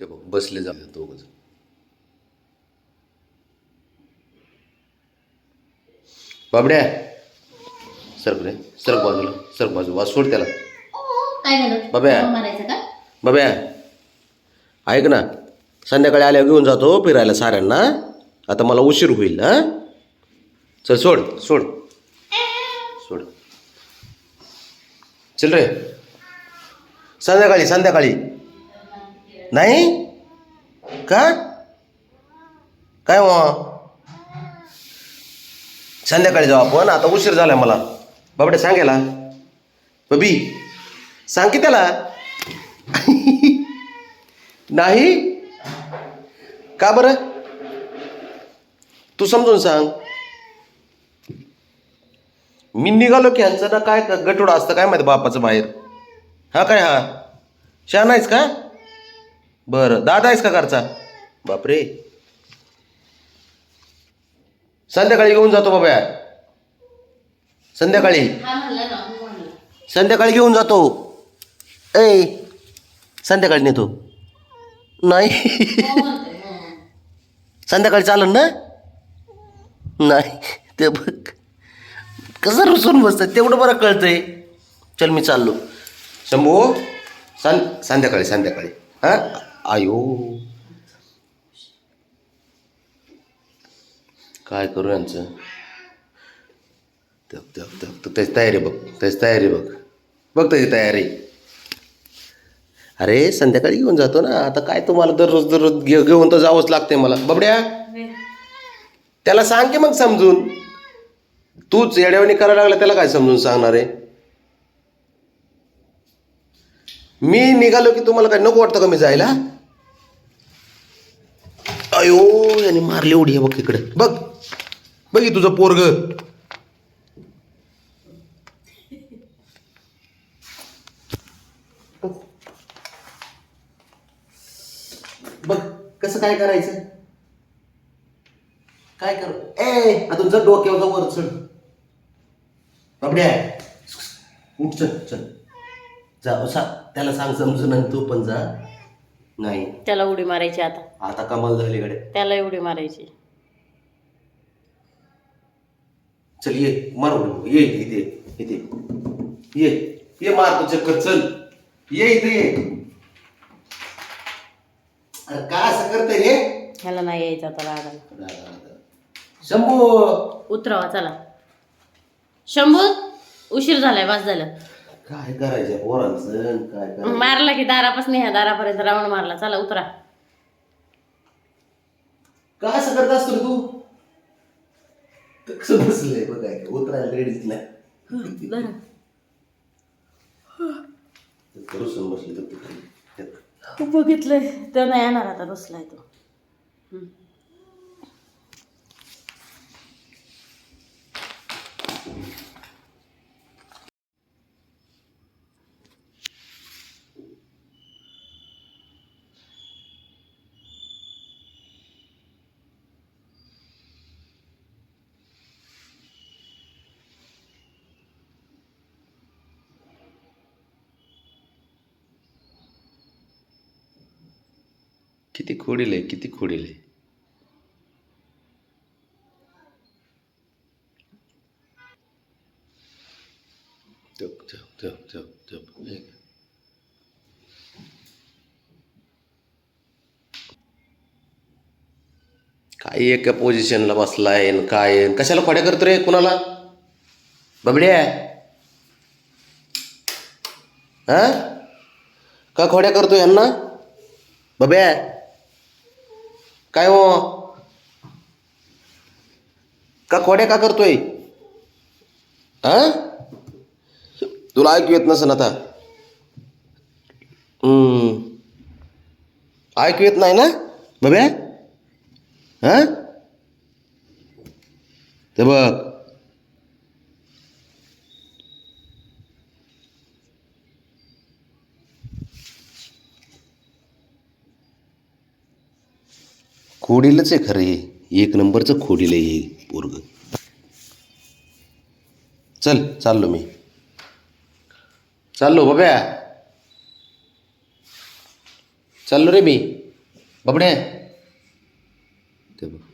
ते बघ बसले जाते दोघं बाबड्या सरक रे सरक बाजूला सरक बाजू वाज सोड त्याला. काय झालं? बाब्या. डोळा मारायचं का? बाब्या ऐक ना संध्याकाळी आल्यावर घेऊन जातो फिरायला साऱ्यांना. आता मला उशीर होईल हा? चल सोड सोड. सोड. चल रे. संध्याकाळी संध्याकाळी. नाही? का? काय मग संध्याकाळी जाऊ आपण. आता उशीर झालाय मला. बाबडे सांगायला बबी सांग की त्याला. नाही? का बरं? तू समजून सांग. मी निघालो की ह्यांचं ना काय गटोडा असतं काय माहिती बापाचं बाहेर. हा काय हा? शान आहेस का? बरं. दादा आहेस का घरचा? बापरे. संध्याकाळी घेऊन जातो बाबा संध्याकाळी. संध्याकाळी घेऊन जातो. ए संध्याकाळी नेतो. नाही. हो हो. संध्याकाळी चालन ना? नाही. ते बघ. कसं रुसून बसतं तेवढं बरं कळतंय. चल मी चाललो. शंभू सं संध्याकाळी संध्याकाळी. हा? आयो. काय करू यांचं? त्याची तयारी बघ त्याची तयारी बघ. बघ त्याची तयारी. अरे संध्याकाळी घेऊन जातो ना. आता काय तुम्हाला दररोज दररोज घेऊन तर जावंच लागते मला. बबड्या त्याला सांग की मग समजून. तूच येड्यावानी करायला लागला त्याला काय समजून सांगणार आहे? मी निघालो की तुम्हाला काय नको वाटतं का मी जायला? अयो याने मारली उडी आहे बघ इकडे. बघ बघ ही तुझं पोरग. बघ कसं काय करायचं? काय कर ए आता डोक्यावर वर चढ. बाबड्या उठ चल चल. जा त्याला सांग समजून तू पण जा. नाही. त्याला उडी मारायची आता. आता कमाल झाली कडे त्याला उडी मारायची. चल ये मार उडी ये इथे इथे. ये ये मार तू चक्कर चल. ये इथे. ये अरे काय असं करते रे ह्याला नाही यायचं आता रागाला. शंभू! उतरावा चला. शंभू उशीर झालाय बस झालं. काय करायचं? पोरांचं काय करायचं? मारला की दारापासून ह्या दारापर्यंत राऊंड मारला. चला उतरा. काय असं करत असतो रे तू? कसं बसलंय बघाय उतरायला लेडीज नाही बसले तर तू बघितलंय तो नाही येणार आता बसलाय तो. किती खोडील आहे किती खोडील आहे? ठेव, ठेव, ठेव, ठेव, ठेव. काय एका पोझिशनला बसलाय काय? कशाला खोड्या करतो रे कुणाला? बबड्या? हा? का खोड्या करतो यांना? बब्या काय हो? का खोड्या का करतोय? हा? तुला ऐकू येत नसेल आता. हम्म. ऐकू येत नाही ना? बब्या हा? ते बघ. खोडीलच आहे खरं हे. एक नंबरचं खोडील आहे हे पोरग. चल चाललो मी. चाललो बाब्या. चाललो रे मी. बाबड्या. ते बघ.